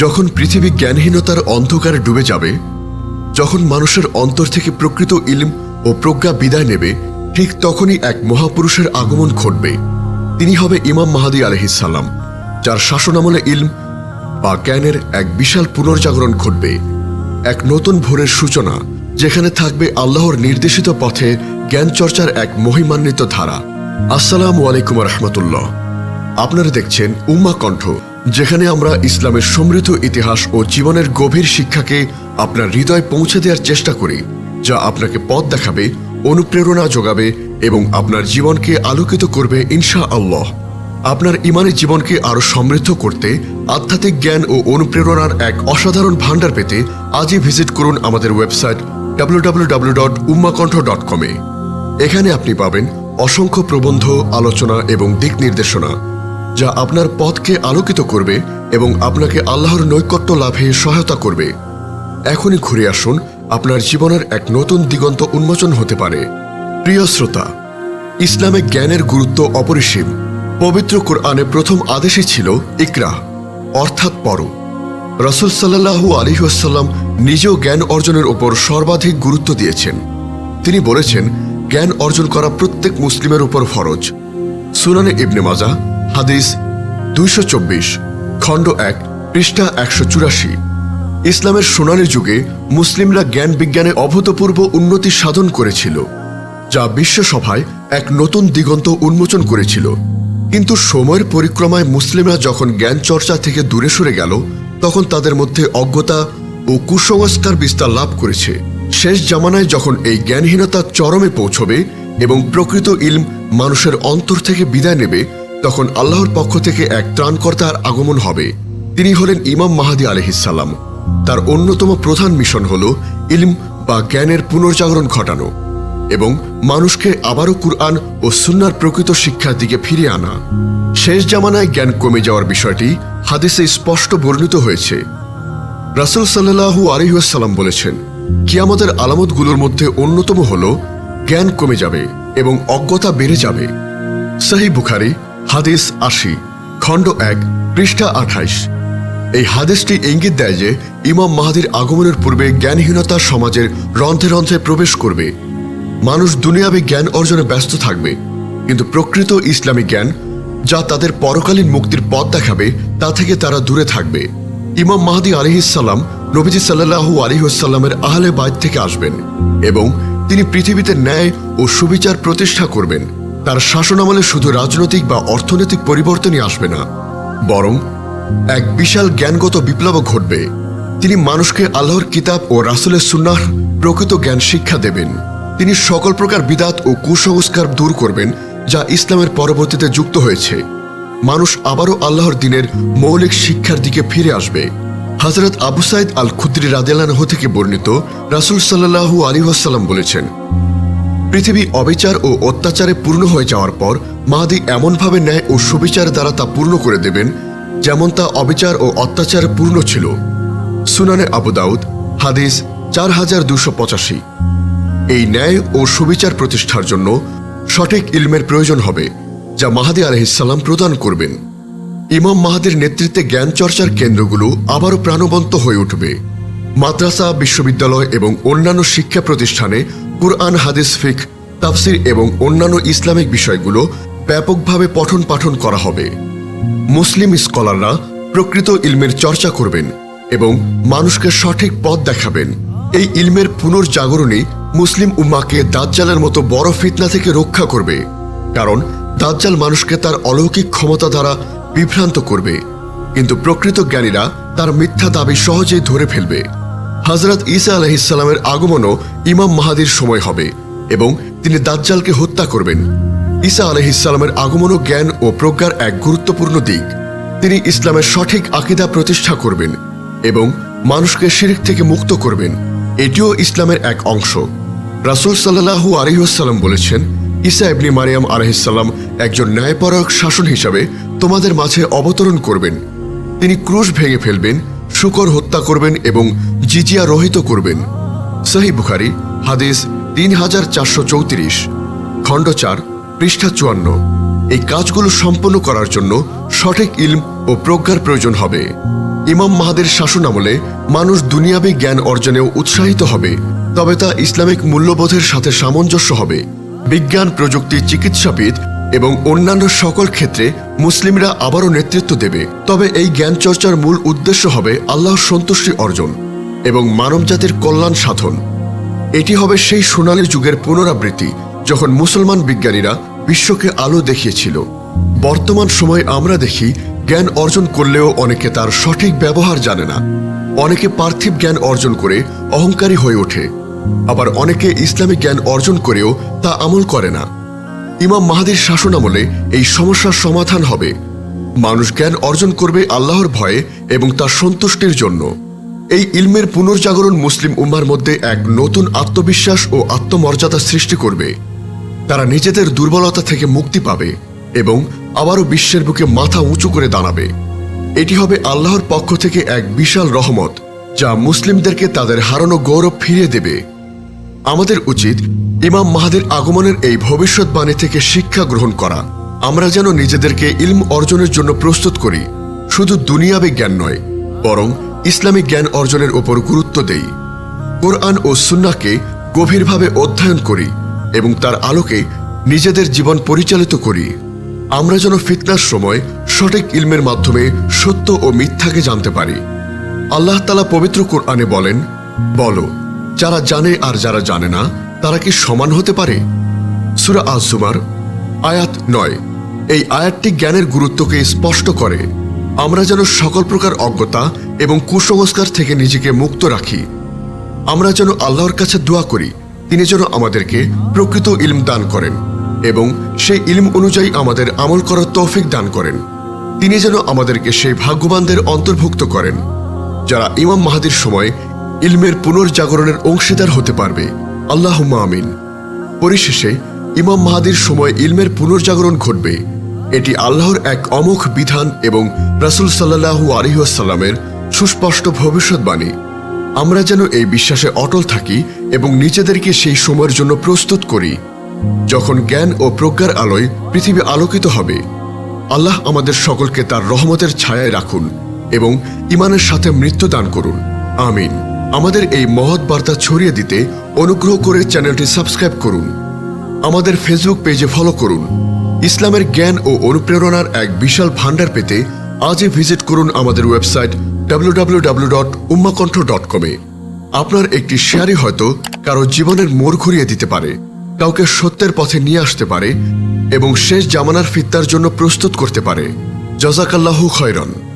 যখন পৃথিবী জ্ঞানহীনতার অন্ধকারে ডুবে যাবে, যখন মানুষের অন্তর থেকে প্রকৃত ইলম ও প্রজ্ঞা বিদায় নেবে, ঠিক তখনই এক মহাপুরুষের আগমন ঘটবে। তিনি হবে ইমাম মাহাদি আলহিসাল্লাম যার শাসনামলে ইলম বা জ্ঞানের এক বিশাল পুনর্জাগরণ ঘটবে। এক নতুন ভোরের সূচনা, যেখানে থাকবে আল্লাহর নির্দেশিত পথে জ্ঞান চর্চার এক মহিমান্বিত ধারা। আসসালামু আলাইকুম রহমতুল্লাহ। আপনারা দেখছেন উম্মা কণ্ঠ যেখানে আমরা ইসলামের সমৃদ্ধ ইতিহাস ও জীবনের গভীর শিক্ষাকে আপনার হৃদয়ে পৌঁছে দেওয়ার চেষ্টা করি, যা আপনাকে পথ দেখাবে, অনুপ্রেরণা যোগাবে এবং আপনার জীবনকে আলোকিত করবে ইনশা আল্লাহ আপনার ইমানি জীবনকে আরও সমৃদ্ধ করতে, আধ্যাত্মিক জ্ঞান ও অনুপ্রেরণার এক অসাধারণ ভাণ্ডার পেতে আজই ভিজিট করুন আমাদের ওয়েবসাইট www.ummakantha.com এ এখানে আপনি পাবেন অসংখ্য প্রবন্ধ, আলোচনা এবং দিক নির্দেশনা। যা আপনার পথকে আলোকিত করবে এবং আপনাকে আল্লাহর নৈকট্য লাভে সহায়তা করবে। এখনই ঘুরে আসুন, আপনার জীবনের এক নতুন দিগন্ত উন্মোচন হতে পারে। প্রিয় শ্রোতা, ইসলামে জ্ঞানের গুরুত্ব অপরিসীম। পবিত্র কোরআনে প্রথম আদেশই ছিল ইকরা অর্থাৎ পর রসুল সাল্লাহু আলিহাসাল্লাম নিজেও জ্ঞান অর্জনের ওপর সর্বাধিক গুরুত্ব দিয়েছেন। তিনি বলেছেন, জ্ঞান অর্জন করা প্রত্যেক মুসলিমের উপর ফরজ। সুনানে ইবনে মাজা হাদিস দুইশো চব্বিশ, খণ্ড এক, পৃষ্ঠা একশো চুরাশি। ইসলামের সোনালী যুগে মুসলিমরা জ্ঞান বিজ্ঞানে অভূতপূর্ব উন্নতি সাধন করেছিল, যা বিশ্বসভায় এক নতুন দিগন্ত উন্মোচন করেছিল। কিন্তু সময়ের পরিক্রমায় মুসলিমরা যখন জ্ঞান চর্চা থেকে দূরে সরে গেল, তখন তাদের মধ্যে অজ্ঞতা ও কুসংস্কার বিস্তার লাভ করেছে। শেষ জামানায় যখন এই জ্ঞানহীনতা চরমে পৌঁছবে এবং প্রকৃত ইলম মানুষের অন্তর থেকে বিদায় নেবে তখন আল্লাহর পক্ষ থেকে এক ত্রাণকর্তার আগমন হবে। তিনি হলেন ইমাম মাহাদি আলহিসাল্লাম তার অন্যতম প্রধান মিশন হল ইলম বা জ্ঞানের পুনর্জাগরণ ঘটানো এবং মানুষকে আবারও কুরআন ও সুন্নার প্রকৃত শিক্ষার দিকে ফিরিয়ে আনা। শেষ জামানায় জ্ঞান কমে যাওয়ার বিষয়টি হাদিসে স্পষ্ট বর্ণিত হয়েছে। রাসুল সাল্লাহু আলহিহাসাল্লাম বলেছেন, কিয়ামতের আলামতগুলোর মধ্যে অন্যতম হল জ্ঞান কমে যাবে এবং অজ্ঞতা বেড়ে যাবে। সাহি বুখারি হাদিস আশি, খণ্ড এক, পৃষ্ঠা আঠাইশ। এই হাদিসটি ইঙ্গিত দেয় যে, ইমাম মাহাদির আগমনের পূর্বে জ্ঞানহীনতা সমাজের রন্ধ্রে রন্ধ্রে প্রবেশ করবে। মানুষ দুনিয়াবে জ্ঞান অর্জনে ব্যস্ত থাকবে, কিন্তু প্রকৃত ইসলামী জ্ঞান যা তাদের পরকালীন মুক্তির পথ দেখাবে, তা থেকে তারা দূরে থাকবে। ইমাম মাহাদি আলিহিসাল্লাম নবীজি সাল্লাহু আলিহাসাল্লামের আহলে বাইত থেকে আসবেন এবং তিনি পৃথিবীতে ন্যায় ও সুবিচার প্রতিষ্ঠা করবেন। তার শাসনামলে শুধু রাজনৈতিক বা অর্থনৈতিক পরিবর্তনই আসবে না, বরং এক বিশাল জ্ঞানগত বিপ্লব ঘটবে। তিনি মানুষকে আল্লাহর কিতাব ও রাসুলের সুন্নাহ প্রকৃত জ্ঞান শিক্ষা দেবেন। তিনি সকল প্রকার বিদাত ও কুসংস্কার দূর করবেন, যা ইসলামের পরবর্তীতে যুক্ত হয়েছে। মানুষ আবারও আল্লাহর দিনের মৌলিক শিক্ষার দিকে ফিরে আসবে। হজরত আবু সাইদ আল খুদ্রি রাদেলানহ থেকে বর্ণিত রাসুল সাল্লাহু আলী ওয়াসাল্লাম বলেছেন পৃথিবী অবিচার ও অত্যাচারে পূর্ণ হয়ে যাওয়ার পর মাহাদি এমনভাবে ন্যায় ও সুবিচার দ্বারা তা পূর্ণ করে দেবেন যেমন তা অবিচার ও অত্যাচার পূর্ণ ছিল। সুনানে আবু দাউদ, হাদিস চার হাজার দুশো পঁচাশি। এই ন্যায় ও সুবিচার প্রতিষ্ঠার জন্য সঠিক ইলমের প্রয়োজন হবে, যা মাহাদি আলহিসাল্লাম প্রদান করবেন। ইমাম মাহাদির নেতৃত্বে জ্ঞান চর্চার কেন্দ্রগুলো আবারও প্রাণবন্ত হয়ে উঠবে। মাদ্রাসা, বিশ্ববিদ্যালয় এবং অন্যান্য শিক্ষা প্রতিষ্ঠানে কুরআন, হাদিস ফিক তাফসির এবং অন্যান্য ইসলামিক বিষয়গুলো ব্যাপকভাবে পঠন পাঠন করা হবে। মুসলিম স্কলাররা প্রকৃত ইলমের চর্চা করবেন এবং মানুষকে সঠিক পথ দেখাবেন। এই ইলমের পুনর্জাগরণই মুসলিম উম্মাকে দাজ্জালের মতো বড় ফিতনা থেকে রক্ষা করবে, কারণ দাজ্জাল মানুষকে তার অলৌকিক ক্ষমতা দ্বারা বিভ্রান্ত করবে। কিন্তু প্রকৃত জ্ঞানীরা তার মিথ্যা দাবি সহজেই ধরে ফেলবে। হজরত ঈসা আলহিসাল্লামের আগমনও ইমাম মাহাদির সময় হবে এবং তিনি দাজ্জালকে হত্যা করবেন। ঈসা আলহিসাল্লামের আগমনও জ্ঞান ও প্রজ্ঞার এক গুরুত্বপূর্ণ দিক। তিনি ইসলামের সঠিক আকিদা প্রতিষ্ঠা করবেন এবং মানুষকে শিরিক থেকে মুক্ত করবেন। এটিও ইসলামের এক অংশ। রাসুল সাল্লাহু আলহিহাসাল্লাম বলেছেন, ঈসা ইবনি মারিয়াম আলহিসাল্লাম একজন ন্যায়পরায়ক শাসন হিসাবে তোমাদের মাঝে অবতরণ করবেন। তিনি ক্রুশ ভেঙে ফেলবেন শুকর হত্যা করবেন এবং জিজিয়া রহিত করবেন। সহি বুখারি, হাদিস তিন হাজার চারশো চৌত্রিশ, খণ্ড চার, পৃষ্ঠা চুয়ান্ন। এই কাজগুলো সম্পন্ন করার জন্য সঠিক ইলম ও প্রজ্ঞার প্রয়োজন হবে। ইমাম মাহাদের শাসন আমলে মানুষ দুনিয়াবী জ্ঞান অর্জনেও উৎসাহিত হবে, তবে তা ইসলামিক মূল্যবোধের সাথে সামঞ্জস্য হবে। বিজ্ঞান, প্রযুক্তি, চিকিৎসাবিদ এবং অন্যান্য সকল ক্ষেত্রে মুসলিমরা আবারও নেতৃত্ব দেবে। তবে এই জ্ঞান চর্চার মূল উদ্দেশ্য হবে আল্লাহর সন্তুষ্টি অর্জন এবং মানবজাতির কল্যাণ সাধন। এটি হবে সেই সোনালী যুগের পুনরাবৃত্তি যখন মুসলমান বিজ্ঞানীরা বিশ্বকে আলো দেখিয়েছিল। বর্তমান সময়ে আমরা দেখি জ্ঞান অর্জন করলেও অনেকে তার সঠিক ব্যবহার জানে না। অনেকে পার্থিব জ্ঞান অর্জন করে অহংকারী হয়ে ওঠে। আবার অনেকে ইসলামিক জ্ঞান অর্জন করেও তা আমল করে না। ইমাম মাহাদির শাসন আমলে এই সমস্যার সমাধান হবে। মানুষ জ্ঞান অর্জন করবে আল্লাহর ভয়ে এবং তার সন্তুষ্টির জন্য। এই ইলমের পুনর্জাগরণ মুসলিম উম্মার মধ্যে এক নতুন আত্মবিশ্বাস ও আত্মমর্যাদা সৃষ্টি করবে। তারা নিজেদের দুর্বলতা থেকে মুক্তি পাবে এবং আবারও বিশ্বের বুকে মাথা উঁচু করে দাঁড়াবে। এটি হবে আল্লাহর পক্ষ থেকে এক বিশাল রহমত, যা মুসলিমদেরকে তাদের হারানো গৌরব ফিরিয়ে দেবে। আমাদের উচিত ইমাম মাহাদের আগমনের এই ভবিষ্যৎবাণী থেকে শিক্ষা গ্রহণ করা। আমরা যেন নিজেদেরকে ইলম অর্জনের জন্য প্রস্তুত করি, শুধু দুনিয়াবি জ্ঞান নয়, বরং ইসলামিক জ্ঞান অর্জনের উপর গুরুত্ব দেই। কোরআন ও সুন্নাকে গভীরভাবে অধ্যয়ন করি এবং তার আলোকে নিজেদের জীবন পরিচালিত করি। আমরা যেন ফিতনার সময় সঠিক ইলমের মাধ্যমে সত্য ও মিথ্যাকে জানতে পারি। আল্লাহ তালা পবিত্র কোরআনে বলেন, বলো যারা জানে আর যারা জানে না, তারা কি সমান হতে পারে? সুরা আজুমার আয়াত নয়। এই আয়াতটি জ্ঞানের গুরুত্বকে স্পষ্ট করে। আমরা যেন সকল প্রকার অজ্ঞতা এবং কুসংস্কার থেকে নিজেকে মুক্ত রাখি। আমরা যেন আল্লাহর কাছে দোয়া করি, তিনি যেন আমাদেরকে প্রকৃত ইলম দান করেন এবং সেই ইলম অনুযায়ী আমাদের আমল করার তৌফিক দান করেন। তিনি যেন আমাদেরকে সেই ভাগ্যবানদের অন্তর্ভুক্ত করেন। যারা ইমাম মাহাদির সময় ইলমের পুনর্জাগরণের অংশীদার হতে পারবে। আল্লাহ আমিন। পরিশেষে, ইমাম মাহাদির সময় ইলমের পুনর্জাগরণ ঘটবে। এটি আল্লাহর এক অমোঘ বিধান এবং রাসূল সাল্লাহু আলিহাসাল্লামের সুস্পষ্ট ভবিষ্যৎবাণী। আমরা যেন এই বিশ্বাসে অটল থাকি এবং নিজেদেরকে সেই সময়ের জন্য প্রস্তুত করি। যখন জ্ঞান ও প্রজ্ঞার আলোয় পৃথিবী আলোকিত হবে, আল্লাহ আমাদের সকলকে তার রহমতের ছায়ায় রাখুন এবং ইমানের সাথে মৃত্যু দান করুন। আমিন। আমাদের এই মহৎ বার্তা ছড়িয়ে দিতে অনুগ্রহ করে চ্যানেলটি সাবস্ক্রাইব করুন। আমাদের ফেসবুক পেজে ফলো করুন। ইসলামের জ্ঞান ও অনুপ্রেরণার এক বিশাল ভান্ডার পেতে আজই ভিজিট করুন আমাদের ওয়েবসাইট www.ummakonth.com এ। আপনার একটি শেয়ারই হয়তো কারও জীবনের মোড় ঘুরিয়ে দিতে পারে, কাউকে সত্যের পথে নিয়ে আসতে পারে, এবং শেষ জামানার ফিত্তার জন্য প্রস্তুত করতে পারে। জজাকাল্লাহু খয়রন।